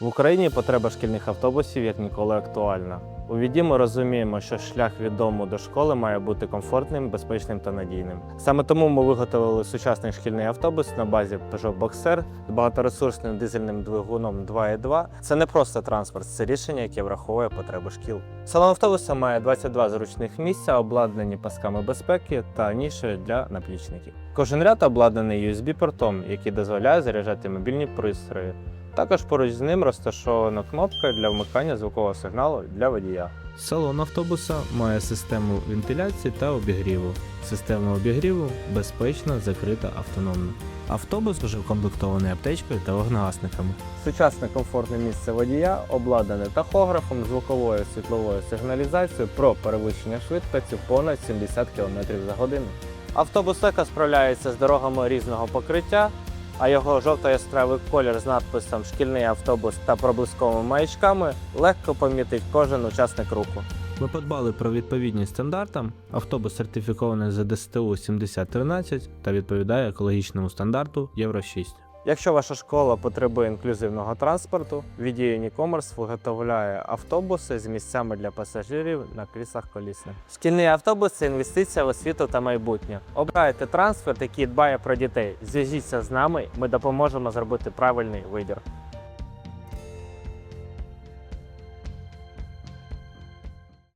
В Україні потреба шкільних автобусів як ніколи актуальна. У віді ми розуміємо, що шлях від дому до школи має бути комфортним, безпечним та надійним. Саме тому ми виготовили сучасний шкільний автобус на базі Peugeot Boxer з багаторесурсним дизельним двигуном 2.2. Це не просто транспорт, це рішення, яке враховує потреби шкіл. Салон автобуса має 22 зручних місця, обладнані пасками безпеки та нішею для наплічників. Кожен ряд обладнаний USB-портом, який дозволяє заряджати мобільні пристрої. Також поруч з ним розташована кнопка для вмикання звукового сигналу для водія. Салон автобуса має систему вентиляції та обігріву. Система обігріву безпечна, закрита, автономна. Автобус вже укомплектований аптечкою та вогнегасниками. Сучасне комфортне місце водія обладнане тахографом, звуковою світловою сигналізацією про перевищення швидкості понад 70 км за годину. Автобус легко справляється з дорогами різного покриття, а його жовто-яскравий колір з надписом Шкільний автобус та проблисковими маячками легко помітить кожен учасник руху. Ми подбали про відповідність стандартам. Автобус сертифікований за ДСТУ 7013 та відповідає екологічному стандарту Євро 6. Якщо ваша школа потребує інклюзивного транспорту, Відія Нікомерс виготовляє автобуси з місцями для пасажирів на кріслах колісних. Шкільний автобус це інвестиція в освіту та майбутнє. Обирайте транспорт, який дбає про дітей. Зв'яжіться з нами, ми допоможемо зробити правильний вибір.